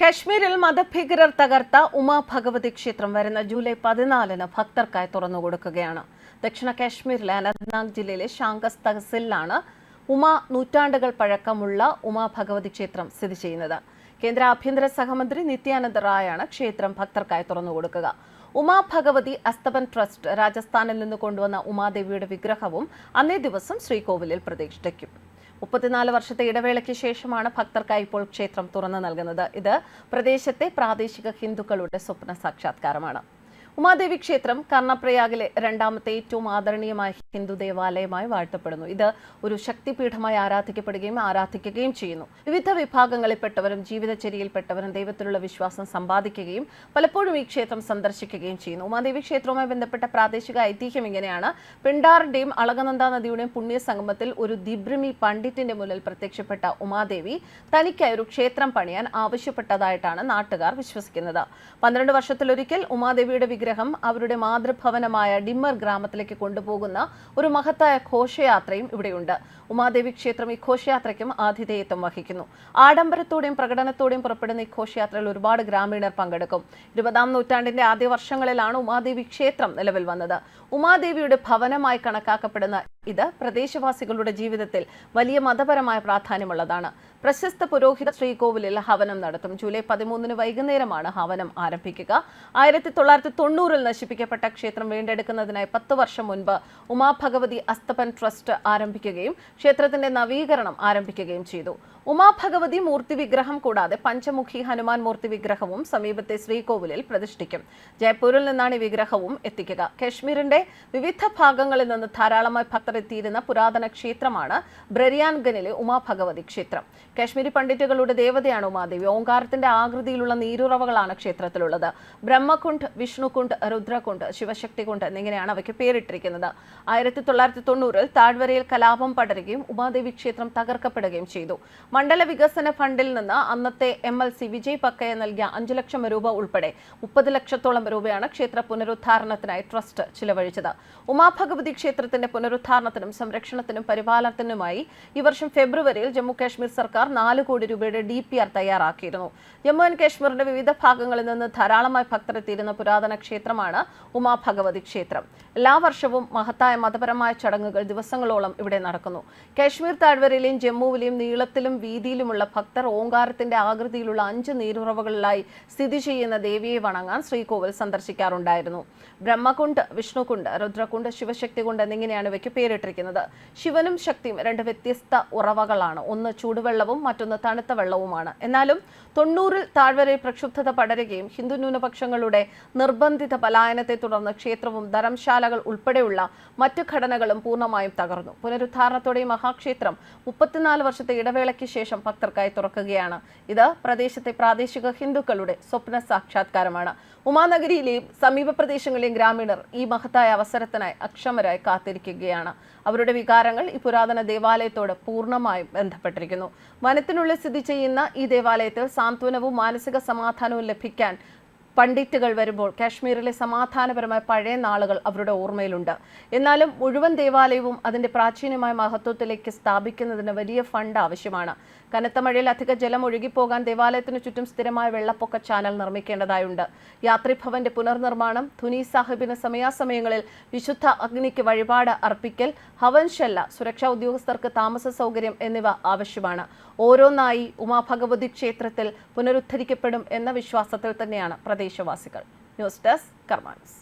കശ്മീരിൽ മതഭീകരർ തകർത്ത ഉമാ ഭഗവതി ക്ഷേത്രം വരുന്ന ജൂലൈ പതിനാലിന് ഭക്തർക്കായി തുറന്നുകൊടുക്കുകയാണ് ദക്ഷിണ കാശ്മീരിലെ അനന്ത്നാഗ് ജില്ലയിലെ ഷാങ്കസ് തഹസിലാണ് ഉമാ നൂറ്റാണ്ടുകൾ പഴക്കമുള്ള ഉമാ ഭഗവതി ക്ഷേത്രം സ്ഥിതി ചെയ്യുന്നത്. കേന്ദ്ര ആഭ്യന്തര സഹമന്ത്രി നിത്യാനന്ദ റായാണ് ക്ഷേത്രം ഭക്തർക്കായി തുറന്നുകൊടുക്കുക ഉമാ ഭഗവതി അസ്തപൻ ട്രസ്റ്റ് രാജസ്ഥാനിൽ നിന്ന് കൊണ്ടുവന്ന ഉമാദേവിയുടെ വിഗ്രഹവും അന്നേ ദിവസം ശ്രീകോവിലിൽ പ്രതിഷ്ഠിക്കും മുപ്പത്തിനാല് വർഷത്തെ ഇടവേളയ്ക്ക് ശേഷമാണ് ഭക്തർക്കായി ഇപ്പോൾ ക്ഷേത്രം തുറന്നു നൽകുന്നത്. ഇത് പ്രദേശത്തെ പ്രാദേശിക ഹിന്ദുക്കളുടെ സ്വപ്ന സാക്ഷാത്കാരമാണ്. ഉമാദേവി ക്ഷേത്രം കർണപ്രയാഗിലെ രണ്ടാമത്തെ ഏറ്റവും ആദരണീയമായ ഹിന്ദു ദേവാലയമായി വാഴ്ത്തപ്പെടുന്നു. ഇത് ഒരു ശക്തിപീഠമായി ആരാധിക്കപ്പെടുകയും ആരാധിക്കുകയും ചെയ്യുന്നു. വിവിധ വിഭാഗങ്ങളിൽപ്പെട്ടവരും ജീവിതചര്യയിൽപ്പെട്ടവരും ദൈവത്തിലുള്ള വിശ്വാസം സമ്പാദിക്കുകയും പലപ്പോഴും ഈ ക്ഷേത്രം സന്ദർശിക്കുകയും ചെയ്യുന്നു. ഉമാദേവി ക്ഷേത്രവുമായി ബന്ധപ്പെട്ട പ്രാദേശിക ഐതിഹ്യം ഇങ്ങനെയാണ്. പിണ്ടാറിന്റെയും അളകനന്ദ നദിയുടെയും പുണ്യ സംഗമത്തിൽ ഒരു ദിബ്രിമി പണ്ഡിറ്റിന്റെ മുന്നിൽ പ്രത്യക്ഷപ്പെട്ട ഉമാദേവി തനിക്കായി ഒരു ക്ഷേത്രം പണിയാൻ ആവശ്യപ്പെട്ടതായിട്ടാണ് നാട്ടുകാർ വിശ്വസിക്കുന്നത്. പന്ത്രണ്ട് വർഷത്തിലൊരിക്കൽ ഉമാദേവിയുടെ വിഗ്രഹം അവരുടെ മാതൃഭവനമായ ഡിമ്മർ ഗ്രാമത്തിലേക്ക് കൊണ്ടുപോകുന്ന ഒരു മഹത്തായ ഘോഷയാത്രയും ഇവിടെയുണ്ട്. ഉമാദേവി ക്ഷേത്രം ഈ ഘോഷയാത്രയ്ക്കും ആതിഥേയത്വം വഹിക്കുന്നു. ആഡംബരത്തോടെയും പ്രകടനത്തോടെയും പുറപ്പെടുന്ന ഈ ഘോഷയാത്രയിൽ ഒരുപാട് ഗ്രാമീണർ പങ്കെടുക്കും. ഇരുപതാം നൂറ്റാണ്ടിന്റെ ആദ്യ വർഷങ്ങളിലാണ് ഉമാദേവി ക്ഷേത്രം നിലവിൽ വന്നത്. ഉമാദേവിയുടെ ഭവനമായി കണക്കാക്കപ്പെടുന്ന ഇത് പ്രദേശവാസികളുടെ ജീവിതത്തിൽ വലിയ മതപരമായ പ്രാധാന്യമുള്ളതാണ്. പ്രശസ്ത പുരോഹിത ശ്രീകോവിലിൽ ഹവനം നടത്തും. ജൂലൈ പതിമൂന്നിന് വൈകുന്നേരമാണ് ഹവനം ആരംഭിക്കുക. ആയിരത്തി തൊള്ളായിരത്തി തൊണ്ണൂറിൽ നശിപ്പിക്കപ്പെട്ട ക്ഷേത്രം വീണ്ടെടുക്കുന്നതിനായി പത്ത് വർഷം മുൻപ് ഉമാഭഗവതി അസ്തപൻ ട്രസ്റ്റ് ആരംഭിക്കുകയും ക്ഷേത്രത്തിന്റെ നവീകരണം ആരംഭിക്കുകയും ചെയ്തു. ഉമാഭഗവതി മൂർത്തി വിഗ്രഹം കൂടാതെ പഞ്ചമുഖി ഹനുമാൻ മൂർത്തി വിഗ്രഹവും സമീപത്തെ ശ്രീകോവിലിൽ പ്രതിഷ്ഠിക്കും. ജയ്പൂരിൽ നിന്നാണ് ഈ വിഗ്രഹവും എത്തിക്കുക. കശ്മീരിന്റെ വിവിധ ഭാഗങ്ങളിൽ നിന്ന് ധാരാളമായി ഭക്തർ എത്തിയിരുന്ന പുരാതന ക്ഷേത്രമാണ് ബ്രരിയാൻഗനിലെ ഉമാഭഗവതി ക്ഷേത്രം. കശ്മീരി പണ്ഡിറ്റുകളുടെ ദേവതയാണ് ഉമാദേവി. ഓങ്കാരത്തിന്റെ ആകൃതിയിലുള്ള നീരുറവകളാണ് ക്ഷേത്രത്തിലുള്ളത്. ബ്രഹ്മകുണ്ട് വിഷ്ണുകുണ്ട് രുദ്രകുണ്ട് ശിവശക്തി കുണ്ട് എന്നിങ്ങനെയാണ് അവയ്ക്ക് പേരിട്ടിരിക്കുന്നത്. ആയിരത്തി തൊള്ളായിരത്തി തൊണ്ണൂറിൽ താഴ്വരയിൽ കലാപം പടരുകയും ഉമാദേവി ക്ഷേത്രം തകർക്കപ്പെടുകയും ചെയ്തു. മണ്ഡല വികസന ഫണ്ടിൽ നിന്ന് അന്നത്തെ എം എൽ സി വിജയ് പക്കയ നൽകിയ അഞ്ചു ലക്ഷം രൂപ ഉൾപ്പെടെ മുപ്പത് ലക്ഷത്തോളം രൂപയാണ് ക്ഷേത്ര പുനരുദ്ധാരണത്തിനായി ട്രസ്റ്റ് ചിലവഴിച്ചത്. ഉമാഭഗവതി ക്ഷേത്രത്തിന്റെ പുനരുദ്ധാരണത്തിനും സംരക്ഷണത്തിനും പരിപാലനത്തിനുമായി ഈ വർഷം ഫെബ്രുവരിയിൽ ജമ്മു കാശ്മീർ സർക്കാർ നാല് കോടി രൂപയുടെ ഡി പി ആർ തയ്യാറാക്കിയിരുന്നു. ജമ്മു ആൻഡ് കാശ്മീരിന്റെ വിവിധ ഭാഗങ്ങളിൽ നിന്ന് ധാരാളമായി ഭക്തരെത്തിയിരുന്ന പുരാതന ക്ഷേത്രമാണ് ഉമാഭഗവതി ക്ഷേത്രം. എല്ലാ വർഷവും മഹത്തായ മതപരമായ ചടങ്ങുകൾ ദിവസങ്ങളോളം ഇവിടെ നടക്കുന്നു. കാശ്മീർ താഴ്വരയിലെയും ജമ്മുവിലെയും നീളത്തിലും വീതിയിലുമുള്ള ഭക്തർ ഓങ്കാരത്തിന്റെ ആകൃതിയിലുള്ള അഞ്ച് നീരുറവകളിലായി സ്ഥിതി ചെയ്യുന്ന ദേവിയെ വണങ്ങാൻ ശ്രീകോവിൽ സന്ദർശിക്കാറുണ്ടായിരുന്നു. ബ്രഹ്മകുണ്ട് വിഷ്ണുകുണ്ട് രുദ്രകുണ്ട് ശിവശക്തികുണ്ട് എന്നിങ്ങനെയാണ് ഇവയ്ക്ക് പേരിട്ടിരിക്കുന്നത്. ശിവനും ശക്തിയും രണ്ട് വ്യത്യസ്ത ഉറവകളാണ്. ഒന്ന് ചൂടുവെള്ളവും മറ്റൊന്ന് തണുത്ത വെള്ളവുമാണ്. എന്നാലും തൊണ്ണൂറിൽ താഴ്വരയിൽ പ്രക്ഷുബ്ധത പടരുകയും ഹിന്ദു ന്യൂനപക്ഷങ്ങളുടെ നിർബന്ധിത പലായനത്തെ തുടർന്ന് ക്ഷേത്രവും ധർമ്മശാലകൾ ഉൾപ്പെടെയുള്ള മറ്റു ഘടനകളും പൂർണമായും തകർന്നു. പുനരുദ്ധാരണത്തോടെ മഹാക്ഷേത്രം മുപ്പത്തിനാല് വർഷത്തെ ഇടവേളയ്ക്ക് ശേഷം ഭക്തർക്കായി തുറക്കുകയാണ്. ഇത് പ്രദേശത്തെ പ്രാദേശിക ഹിന്ദുക്കളുടെ സ്വപ്ന സാക്ഷാത്കാരമാണ്. ഉമാനഗരിയിലെയും സമീപ പ്രദേശങ്ങളിലെയും ഗ്രാമീണർ ഈ മഹത്തായ അവസരത്തിനായി അക്ഷമരായി കാത്തിരിക്കുകയാണ്. അവരുടെ വികാരങ്ങൾ ഈ പുരാതന ദേവാലയത്തോട് പൂർണമായും ബന്ധപ്പെട്ടിരിക്കുന്നു. വനത്തിനുള്ളിൽ സ്ഥിതി ചെയ്യുന്ന ഈ ദേവാലയത്തിൽ സാന്ത്വനവും മാനസിക സമാധാനവും ലഭിക്കാൻ പണ്ഡിറ്റുകൾ വരുമ്പോൾ കാശ്മീരിലെ സമാധാനപരമായ പഴയ നാളുകൾ അവരുടെ ഓർമ്മയിലുണ്ട്. എന്നാലും മുഴുവൻ ദേവാലയവും അതിന്റെ പ്രാചീനമായ മഹത്വത്തിലേക്ക് സ്ഥാപിക്കുന്നതിന് വലിയ ഫണ്ട് ആവശ്യമാണ്. കനത്ത മഴയിൽ അധിക ജലം ഒഴുകിപ്പോകാൻ ദേവാലയത്തിന് ചുറ്റും സ്ഥിരമായ വെള്ളപ്പൊക്ക ചാനൽ നിർമ്മിക്കേണ്ടതായുണ്ട്. യാത്രിഭവന്റെ പുനർനിർമ്മാണം ധുനി സാഹിബിന് സമയാസമയങ്ങളിൽ വിശുദ്ധ അഗ്നിക്ക് വഴിപാട് അർപ്പിക്കൽ ഹവൻശല്ല സുരക്ഷാ ഉദ്യോഗസ്ഥർക്ക് താമസ സൗകര്യം എന്നിവ ആവശ്യമാണ്. ഓരോന്നായി ഉമാഭഗവതി ക്ഷേത്രത്തിൽ പുനരുദ്ധരിക്കപ്പെടും എന്ന വിശ്വാസത്തിൽ തന്നെയാണ് പ്രദേശവാസികൾ. News desk കർമാൻസ്